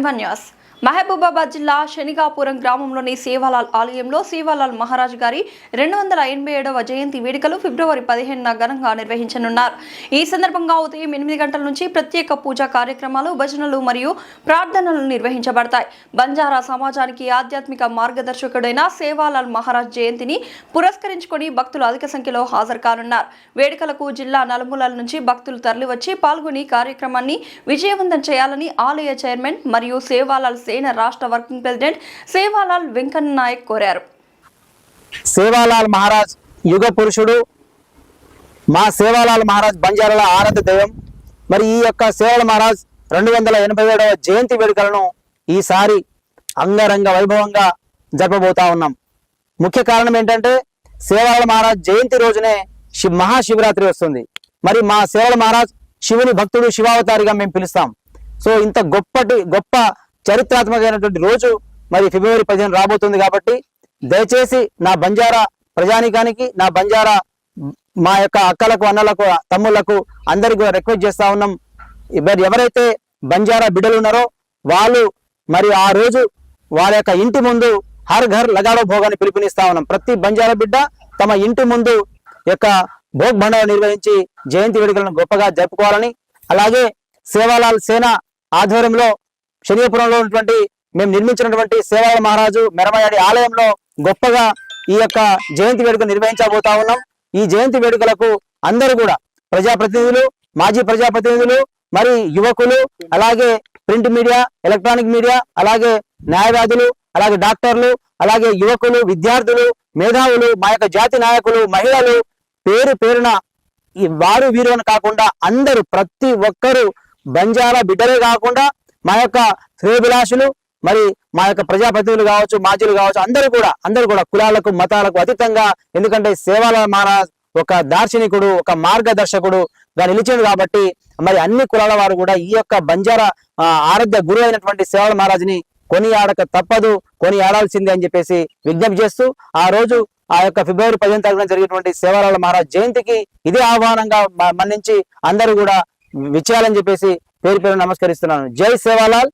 Canva News. Mahabubabad జిల్లా శనిగాపురం గ్రామంలోని సేవాలాల్ ఆలయంలో సేవాలాల్ మహారాజ్ గారి రెండు వందల ఎనభై ఏడవ జయంతి వేడుకలు ఫిబ్రవరి పదిహేనున ఘనంగా నిర్వహించనున్నారు. ఈ సందర్భంగా ఉదయం ఎనిమిది గంటల నుంచి ప్రత్యేక పూజా కార్యక్రమాలు భజనలు మరియు ప్రార్థనలు నిర్వహించబడతాయి. బంజారా సమాజానికి ఆధ్యాత్మిక మార్గదర్శకుడైన సేవాలాల్ మహారాజ్ జయంతిని పురస్కరించుకొని భక్తులు అధిక సంఖ్యలో హాజరు కానున్నారు. వేడుకలకు జిల్లా నలుమూలల నుంచి భక్తులు తరలివచ్చి పాల్గొని కార్యక్రమాన్ని విజయవంతం చేయాలని ఆలయ చైర్మన్ మరియు సేవాలాల్ సేన రాష్ట్ర వర్కింగ్ ప్రెసిడెంట్ సేవాలాల్ వెంకన్న నాయక్ కోరారు. సేవాలాల్ మహారాజ్ యుగ పురుషుడు. మా సేవాలాల్ మహారాజ్ బంజారాల ఆరాధ్య దైవం. మరి ఈ యొక్క సేవల మహారాజ్ రెండు వందల ఎనభై ఏడవ జయంతి వేడుకలను ఈసారి అంగరంగ వైభవంగా జరపబోతా ఉన్నాం. ముఖ్య కారణం ఏంటంటే సేవాల మహారాజ్ జయంతి రోజునే శివ మహాశివరాత్రి వస్తుంది. మరి మా సేవల మహారాజ్ శివుని భక్తుడు శివావతారిగా మేము పిలుస్తాం. సో ఇంత గొప్పటి గొప్ప చరిత్రాత్మకమైనటువంటి రోజు మరి ఫిబ్రవరి పదిహేను రాబోతుంది కాబట్టి దయచేసి నా బంజారా ప్రజానికానికి నా బంజారా మా యొక్క అక్కలకు అన్నలకు తమ్ముళ్ళకు అందరికి కూడా రిక్వెస్ట్ చేస్తా ఉన్నాం. మరి ఎవరైతే బంజారా బిడ్డలు ఉన్నారో వాళ్ళు మరి ఆ రోజు వాళ్ళ యొక్క ఇంటి ముందు హర్ ఘర్ లగాడో భోగాన్ని పిలుపునిస్తా ఉన్నాం. ప్రతి బంజారా బిడ్డ తమ ఇంటి ముందు యొక్క భోగ్ భండవ నిర్వహించి జయంతి వేడుకలను గొప్పగా జరుపుకోవాలని అలాగే సేవాలాల్ సేన ఆధ్వర్యంలో శనియపురంలో ఉన్నటువంటి మేము నిర్మించినటువంటి సేవాల మహారాజు మెరమయాడి ఆలయంలో గొప్పగా ఈ యొక్క జయంతి వేడుక నిర్వహించబోతా ఉన్నాం. ఈ జయంతి వేడుకలకు అందరూ కూడా ప్రజాప్రతినిధులు మాజీ ప్రజాప్రతినిధులు మరి యువకులు అలాగే ప్రింట్ మీడియా ఎలక్ట్రానిక్ మీడియా అలాగే న్యాయవాదులు అలాగే డాక్టర్లు అలాగే యువకులు విద్యార్థులు మేధావులు మా యొక్క జాతి నాయకులు మహిళలు పేరు పేరున ఈ వారు వీరు అని కాకుండా అందరూ ప్రతి ఒక్కరూ బంజారా బిడ్డలే కాకుండా మా యొక్క శ్రేయభిలాషులు మరి మా యొక్క ప్రజాప్రతినిధులు కావచ్చు మాజీలు కావచ్చు అందరూ కూడా అందరూ కూడా కులాలకు మతాలకు అతీతంగా ఎందుకంటే సేవల మహారాజ్ ఒక దార్శనికుడు ఒక మార్గదర్శకుడు గా నిలిచింది కాబట్టి మరి అన్ని కులాల వారు కూడా ఈ యొక్క బంజారా ఆరాధ్య గురువు అయినటువంటి సేవల మహారాజుని కొనియాడక తప్పదు కొని ఆడాల్సిందే అని చెప్పేసి విజ్ఞప్తి చేస్తూ ఆ రోజు ఆ యొక్క ఫిబ్రవరి పదిహేను తారీఖున జరిగేటువంటి సేవాలాల మహారాజ్ జయంతికి ఇదే ఆహ్వానంగా మ- మన్నించి అందరూ కూడా విచ్చేయాలని చెప్పేసి పేరు పేరు నమస్కరిస్తున్నాను. జై సేవాలాల్.